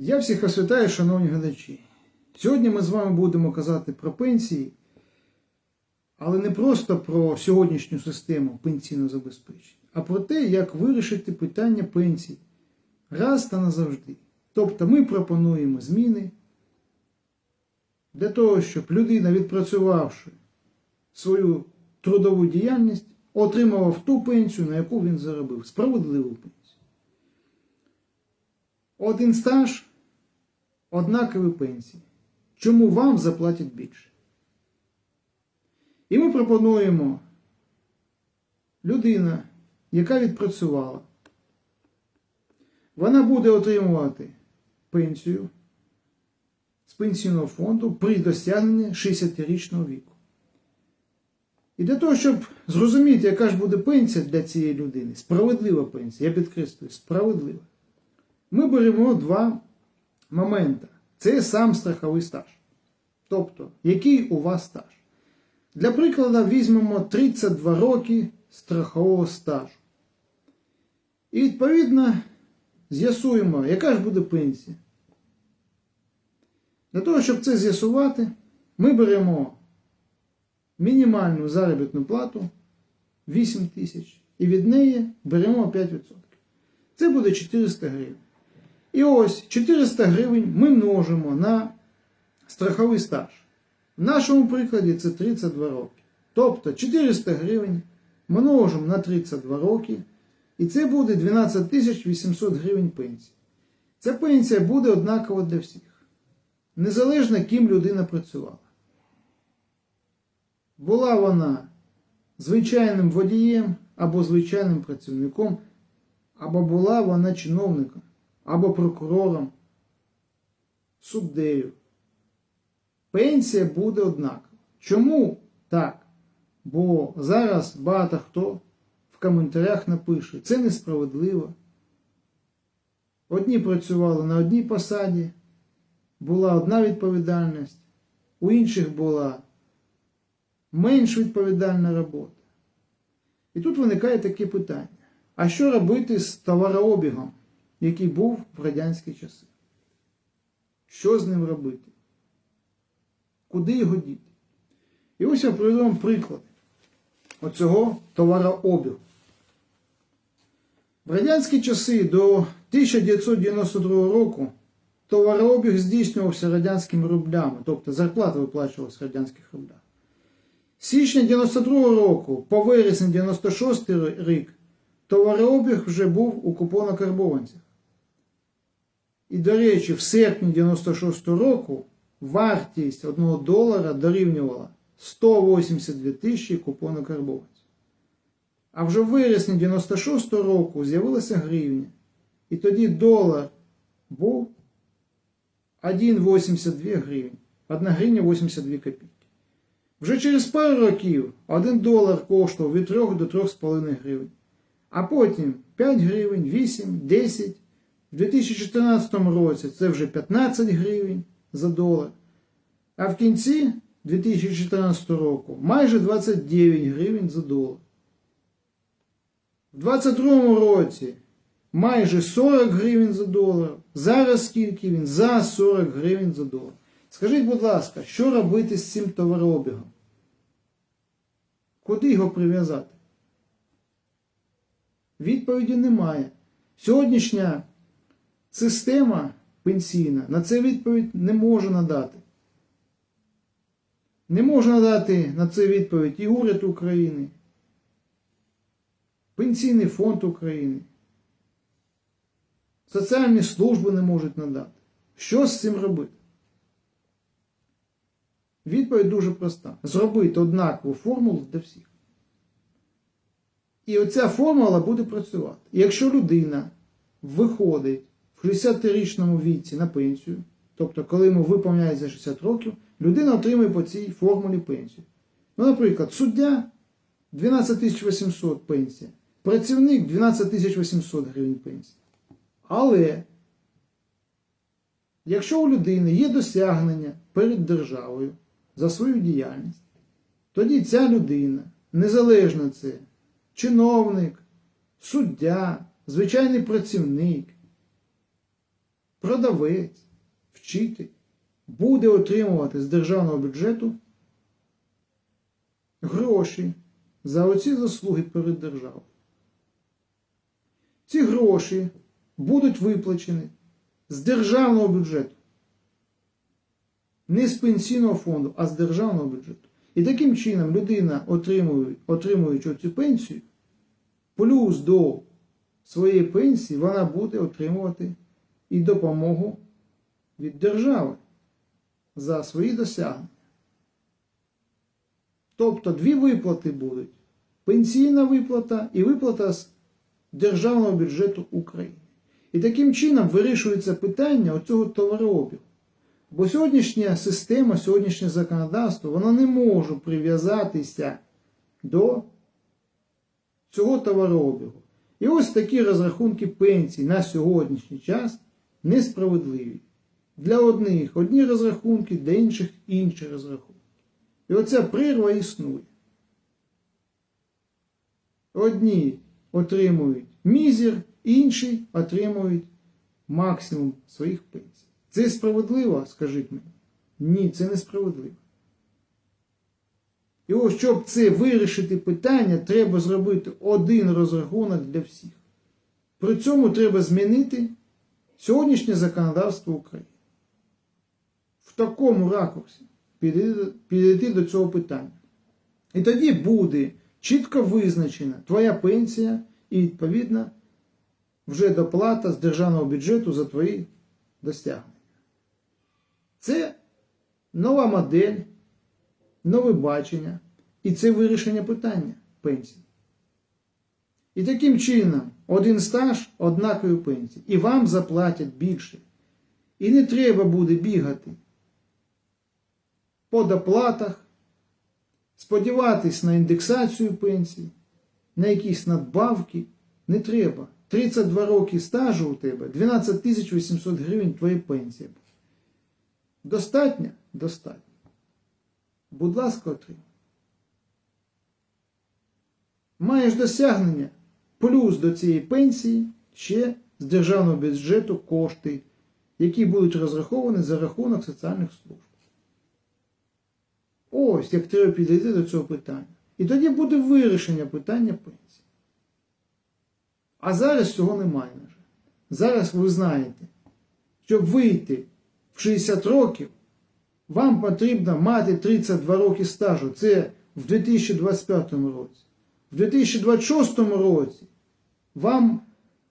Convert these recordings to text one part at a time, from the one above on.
Я всіх вас вітаю, шановні глядачі. Сьогодні ми з вами будемо казати про пенсії, але не просто про сьогоднішню систему пенсійного забезпечення, а про те, як вирішити питання пенсій раз та назавжди. Тобто ми пропонуємо зміни для того, щоб людина, відпрацювавши свою трудову діяльність, отримував ту пенсію, на яку він заробив, справедливу пенсію. Один стаж, однакові пенсії. Чому вам заплатять більше? І ми пропонуємо людина, яка відпрацювала, вона буде отримувати пенсію з пенсійного фонду при досягненні 60-річного віку. І для того, щоб зрозуміти, яка ж буде пенсія для цієї людини, справедлива пенсія, я підкреслюю, справедлива, ми беремо два моменти. Це сам страховий стаж. Тобто, який у вас стаж. Для прикладу, візьмемо 32 роки страхового стажу. І відповідно з'ясуємо, яка ж буде пенсія. Для того, щоб це з'ясувати, ми беремо мінімальну заробітну плату 8 тисяч і від неї беремо 5%. Це буде 400 гривень. І ось 400 гривень ми множимо на страховий стаж. В нашому прикладі це 32 роки. Тобто 400 гривень множимо на 32 роки, і це буде 12 800 гривень пенсії. Ця пенсія буде однакова для всіх. Незалежно, ким людина працювала. Була вона звичайним водієм або звичайним працівником, або була вона чиновником, або прокурором, суддею. Пенсія буде однакова. Чому так? Бо зараз багато хто в коментарях напише, це несправедливо. Одні працювали на одній посаді, була одна відповідальність, у інших була менш відповідальна робота. І тут виникає таке питання: а що робити з товарообігом, який був в радянські часи? Що з ним робити? Куди його діти? І ось я приведу вам приклад оцього товарообігу. В радянські часи до 1992 року товарообіг здійснювався радянськими рублями, тобто зарплата виплачувалася в радянських рублях. З січня 92 року по вересень 96 рік товарообіг вже був у купонокарбованцях. І, до речі, в серпні 96 року вартість 1 долара дорівнювала 182 тисячі купонокарбованців. А вже в вересні 96 року з'явилася гривня. І тоді долар був 1,82 гривень. 1 гривня 82 копійки. Вже через пару років 1 долар коштував від 3 до 3,5 гривень. А потім 5 гривень, 8, 10. В 2014 році це вже 15 гривень за долар. А в кінці 2014 року майже 29 гривень за долар. В 2022 році майже 40 гривень за долар. Зараз скільки він? За 40 гривень за долар. Скажіть, будь ласка, що робити з цим товарообігом? Куди його прив'язати? Відповіді немає. Сьогоднішня система пенсійна на це відповідь не може надати. Не може надати на це відповідь і уряд України, Пенсійний фонд України. Соціальні служби не можуть надати. Що з цим робити? Відповідь дуже проста. Зробити однакову формулу для всіх. І оця формула буде працювати. І якщо людина виходить в 60-річному віці на пенсію, тобто, коли йому виповняється 60 років, людина отримує по цій формулі пенсію. Ну, наприклад, суддя 12 800 пенсія, працівник 12 800 гривень пенсії. Але якщо у людини є досягнення перед державою за свою діяльність, тоді ця людина, незалежно це чиновник, суддя, звичайний працівник, продавець, вчитель буде отримувати з державного бюджету гроші за оці заслуги перед державою. Ці гроші будуть виплачені з державного бюджету. Не з пенсійного фонду, а з державного бюджету. І таким чином людина, отримує, отримуючи цю пенсію, плюс до своєї пенсії вона буде отримувати і допомогу від держави за свої досягнення. Тобто дві виплати будуть: пенсійна виплата і виплата з державного бюджету України. І таким чином вирішується питання оцього товарообігу. Бо сьогоднішня система, сьогоднішнє законодавство, воно не може прив'язатися до цього товарообігу. І ось такі розрахунки пенсій на сьогоднішній час несправедливі. Для одних одні розрахунки, для інших інші розрахунки. І оця прірва існує. Одні отримують мізер, інші отримують максимум своїх пенсій. Це справедливо, скажіть мені? Ні, це не справедливо. І ось, щоб це вирішити питання, треба зробити один розрахунок для всіх. При цьому треба змінити сьогоднішнє законодавство України. В такому ракурсі підійти, до цього питання. І тоді буде чітко визначена твоя пенсія і, відповідно, вже доплата з державного бюджету за твої досягнення. Це нова модель, нове бачення і це вирішення питання пенсії. І таким чином один стаж однакові пенсії. І вам заплатять більше. І не треба буде бігати по доплатах, сподіватись на індексацію пенсії, на якісь надбавки. Не треба. 32 роки стажу у тебе, 12 800 гривень твоєї пенсії. Достатньо? Достатньо. Будь ласка, отримай. Маєш досягнення плюс до цієї пенсії ще з державного бюджету кошти, які будуть розраховані за рахунок соціальних служб. Ось як треба підійти до цього питання. І тоді буде вирішення питання пенсії. А зараз цього немає. Зараз ви знаєте, щоб вийти в 60 років, вам потрібно мати 32 роки стажу. Це в 2025 році. В 2026 році вам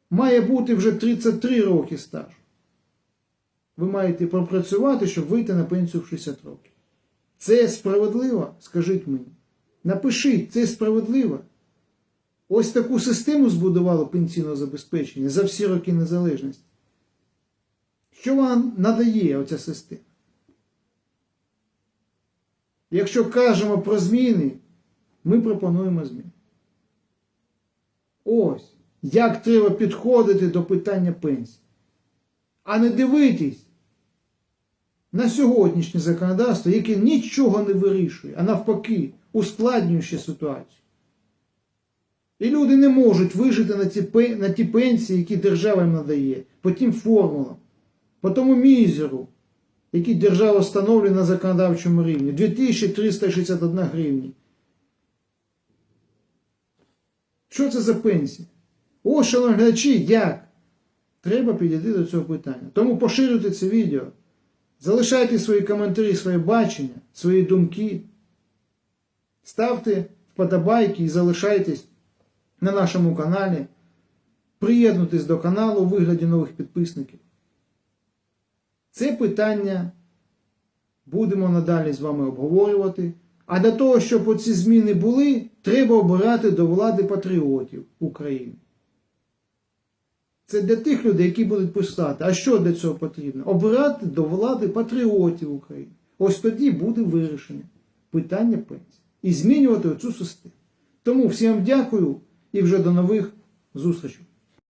має бути вже 33 роки стажу. Ви маєте пропрацювати, щоб вийти на пенсію в 60 років. Це справедливо? Скажіть мені. Напишіть, це справедливо. Ось таку систему збудувало пенсійного забезпечення за всі роки незалежності. Що вам надає оця система? Якщо кажемо про зміни, ми пропонуємо зміни. Ось як треба підходити до питання пенсії. А не дивитись на сьогоднішнє законодавство, яке нічого не вирішує, а навпаки, ускладнює ще ситуацію. І люди не можуть вижити на ті, на ті пенсії, які держава їм надає, по тим формулам, по тому мізеру, який держава встановлює на законодавчому рівні 2361 гривні. Що це за пенсія? О, шановні глядачі, як? Треба підійти до цього питання. Тому поширюйте це відео. Залишайте свої коментарі, своє бачення, свої думки. Ставте вподобайки і залишайтесь на нашому каналі. Приєднуйтесь до каналу у вигляді нових підписників. Це питання будемо надалі з вами обговорювати. А для того, щоб оці зміни були, треба обирати до влади патріотів України. Це для тих людей, які будуть писати. А що для цього потрібно? Обирати до влади патріотів України. Ось тоді буде вирішення питання пенсії. І змінювати оцю систему. Тому всім дякую і вже до нових зустрічей.